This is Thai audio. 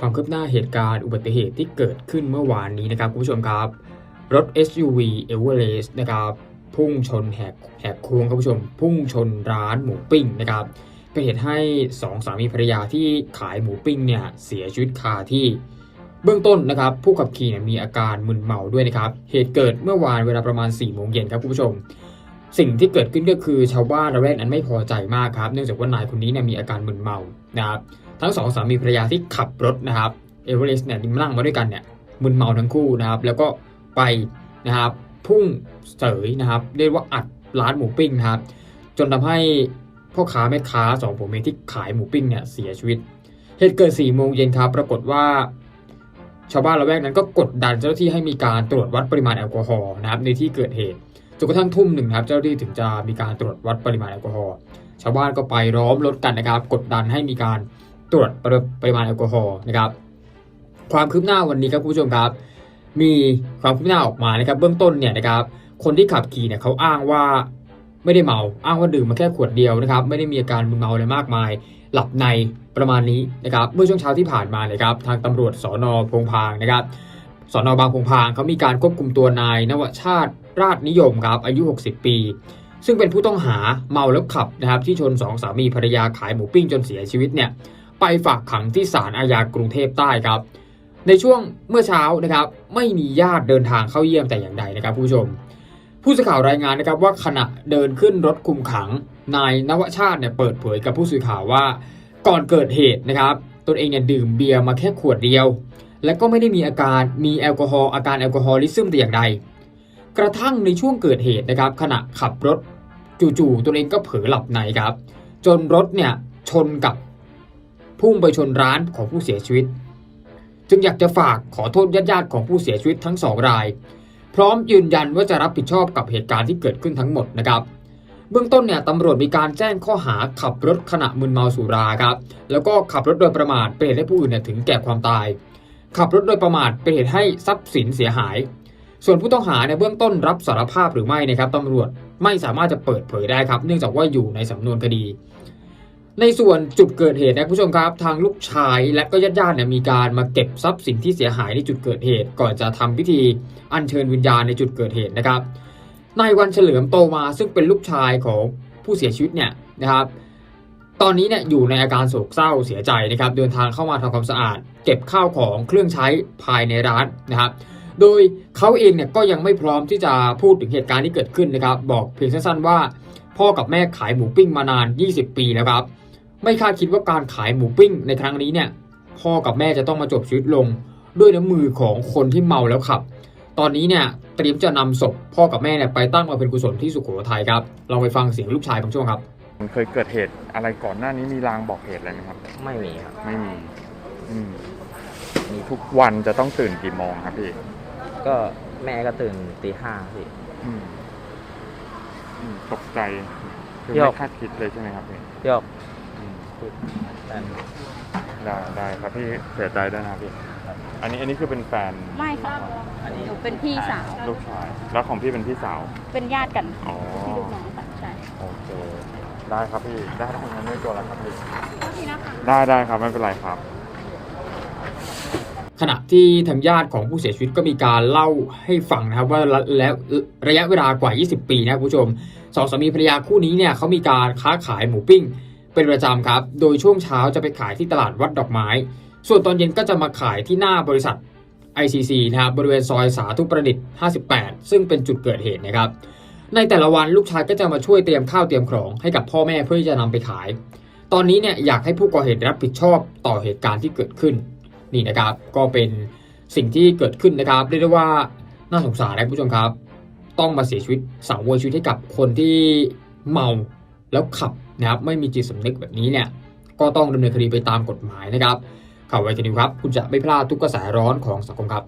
ความคืบหน้าเหตุการณ์อุบัติเหตุที่เกิดขึ้นเมื่อวานนี้นะครับคุณผู้ชมครับ รถ SUV Everest นะครับพุ่งชนแหกแหกโค้งครับคุณผู้ชม พุ่งชนร้านหมูปิ้งนะครับเป็นเหตุให้สองสามีภรรยาที่ขายหมูปิ้งเนี่ยเสียชีวิตคาที่เบื้องต้นนะครับ ผู้ขับขี่เนี่ยมีอาการมึนเมาด้วยนะครับ เหตุเกิดเมื่อวานเวลาประมาณ4ี่โมงเย็นครับคุณผู้ชม สิ่งที่เกิดขึ้นก็คือชาวบ้านระแวกนั้นไม่พอใจมากครับ เนื่องจากว่านายคนนี้เนี่ยมีอาการมึนเมานะครับ ทั้งสองสามีภรรยาที่ขับรถนะครับเอเวอเรสต์เนี่ยนั่งมาด้วยกันเนี่ยมึนเมาทั้งคู่นะครับ แล้วก็ไปนะครับพุ่งเสยนะครับ เรียกว่าอัดร้านหมูปิ้งนะครับ จนทำให้พ่อค้าแม่ค้าสองผัวเมียที่ขายหมูปิ้งเนี่ยเสียชีวิต เหตุเกิด4ี่โมงเย็นครับ ปรากฏว่า ชาวบ้านละแวกนั้นก็กดดันเจ้าหน้าที่ให้มีการตรวจวัดปริมาณแอลกอฮอล์นะครับ ในที่เกิดเหตุจนกระทั่งทุ่มหนึ่งครับ เจ้าหน้าที่ถึงจะมีการตรวจวัดปริมาณแอลกอฮอล์ชาวบ้านก็ไปล้อมรถกันนะครับ กดดันให้มีการ ตรวจปริมาณแอลกอฮอล์นะครับ ความคืบหน้าวันนี้ครับคุณผู้ชมครับ มีความคืบหน้าออกมานะครับ เบื้องต้นเนี่ยนะครับ คนที่ขับขี่เนี่ยเขาอ้างว่าไม่ได้เมาอ้างว่าดื่มมาแค่ขวดเดียวนะครับ ไม่ได้มีอาการมึนเมาอะไรมากมาย หลับในประมาณนี้นะครับ เมื่อช่วงเช้าที่ผ่านมานะครับ ทางตำรวจสอนอพงพางนะครับสอนอบางพงพางเขามีการควบคุมตัวนายนวชาติราชนิยมครับอายุ 60 ปี ซึ่งเป็นผู้ต้องหาเมาแล้วขับนะครับ ที่ชนสองสามีภรรยาขายหมูปิ้งจนเสียชีวิตเนี่ย ไปฝากขังที่ศาลอาญากรุงเทพใต้ครับ ในช่วงเมื่อเช้านะครับไม่มีญาติเดินทางเข้าเยี่ยมแต่อย่างใดนะครับผู้ชม ผู้สื่อข่าวรายงานนะครับว่าขณะเดินขึ้นรถคุมขังนายนวชาติเนี่ยเปิดเผยกับผู้สื่อข่าวว่าก่อนเกิดเหตุนะครับตนเองเนี่ยดื่มเบียร์มาแค่ขวดเดียว และก็ไม่ได้มีอาการมีแอลกอฮอล์อาการแอลกอฮอลิซึมแต่อย่างใด กระทั่งในช่วงเกิดเหตุนะครับ ขณะขับรถจู่ๆตัวเองก็เผลอหลับในครับ จนรถเนี่ยชนกับ พุ่งไปชนร้านของผู้เสียชีวิต จึงอยากจะฝากขอโทษญาติๆของผู้เสียชีวิตทั้งสองราย พร้อมยืนยันว่าจะรับผิดชอบกับเหตุการณ์ที่เกิดขึ้นทั้งหมดนะครับ เบื้องต้นเนี่ยตำรวจมีการแจ้งข้อหาขับรถขณะมึนเมาสุราครับแล้วก็ขับรถโดยประมาทเป็นเหตุให้ผู้อื่นเนี่ยถึงแก่ความตาย ขับรถโดยประมาทเป็นเหตุให้ทรัพย์สินเสียหาย ส่วนผู้ต้องหาในเบื้องต้นรับสารภาพหรือไม่นะครับตำรวจไม่สามารถจะเปิดเผยได้ครับ เนื่องจากว่าอยู่ในสำนวนคดี ในส่วนจุดเกิดเหตุนะคุณผู้ชมครับ ทางลูกชายและก็ญาติๆเนี่ยมีการมาเก็บทรัพย์สินที่เสียหายในจุดเกิดเหตุ ก่อนจะทำพิธีอัญเชิญวิญญาณในจุดเกิดเหตุนะครับนายวันเฉลิมโตมาซึ่งเป็นลูกชายของผู้เสียชีวิตเนี่ยนะครับ ตอนนี้เนี่ยอยู่ในอาการโศกเศร้าเสียใจนะครับ เดินทางเข้ามาทำความสะอาด เก็บข้าวของเครื่องใช้ภายในร้านนะครับ โดยเขาเองเนี่ยก็ยังไม่พร้อมที่จะพูดถึงเหตุการณ์ที่เกิดขึ้นนะครับ บอกเพียงสั้นๆว่า พ่อกับแม่ขายหมูปิ้งมานาน 20 ปีแล้วครับ ไม่คาดคิดว่าการขายหมูปิ้งในครั้งนี้เนี่ย พ่อกับแม่จะต้องมาจบชีวิตลง ด้วยน้ำมือของคนที่เมาแล้วขับ ตอนนี้เนี่ยเตรียมจะนำศพพ่อกับแม่เนี่ยไปตั้งมาเป็นกุศลที่สุโขทัยครับลองไปฟังเสียงลูกชายบางช่วงครับมันเคยเกิดเหตุอะไรก่อนหน้านี้มีรางบอกเหตุอะไรไหมครับ ไม่มีครับไม่มีอืมมีทุกวันจะต้องตื่นกี่โมงครับพี่ก็แม่ก็ตื่นตีห้าพี่อืมอืมตกใจคือเดี๋ยวไม่คาดคิดเลยใช่ไหมครับพี่เดี๋ยวอืม พูดแต่ได้ได้ครับพี่เสียใจด้วยนะครับพี่ อันนี้อันนี้คือเป็นแฟนไม่ค่ะอันนี้หนูเป็นพี่สาว ลูกชาย แล้วของพี่เป็นพี่สาว เป็นญาติกันอ๋อพี่ลูกน้องกันใช่ โอเค ได้ครับพี่ ได้ได้งั้นไม่ตัวแล้วครับพี่พี่นะคะได้ได้ครับไม่เป็นไรครับขณะที่ทางญาติของผู้เสียชีวิตก็มีการเล่าให้ฟังนะครับว่าระแล้วระยะเวลากว่า 20 ปีนะครับคุณผู้ชมสองสามีภรรยาคู่นี้เนี่ยเขามีการค้าขายหมูปิ้ง เป็นประจำครับ โดยช่วงเช้าจะไปขายที่ตลาดวัดดอกไม้ ส่วนตอนเย็นก็จะมาขายที่หน้าบริษัท ICC นะครับบริเวณซอยสาธุประดิษฐ์ 58 ซึ่งเป็นจุดเกิดเหตุนะครับ ในแต่ละวันลูกชายก็จะมาช่วยเตรียมข้าวเตรียมของให้กับพ่อแม่เพื่อที่จะนำไปขาย ตอนนี้เนี่ยอยากให้ผู้ก่อเหตุรับผิดชอบต่อเหตุการณ์ที่เกิดขึ้นนี่นะครับ ก็เป็นสิ่งที่เกิดขึ้นนะครับเรียกได้ว่าน่าสงสารนะคุณผู้ชมครับ ต้องมาเสียชีวิตสังเวยชีวิตให้กับคนที่เมาแล้วขับ นะครับไม่มีจิตสำนึกแบบนี้เนี่ยก็ต้องดำเนินคดีไปตามกฎหมายนะครับข่าวไวกันดีครับ คุณจะไม่พลาดทุกกระแสร้อนของสังคมครับ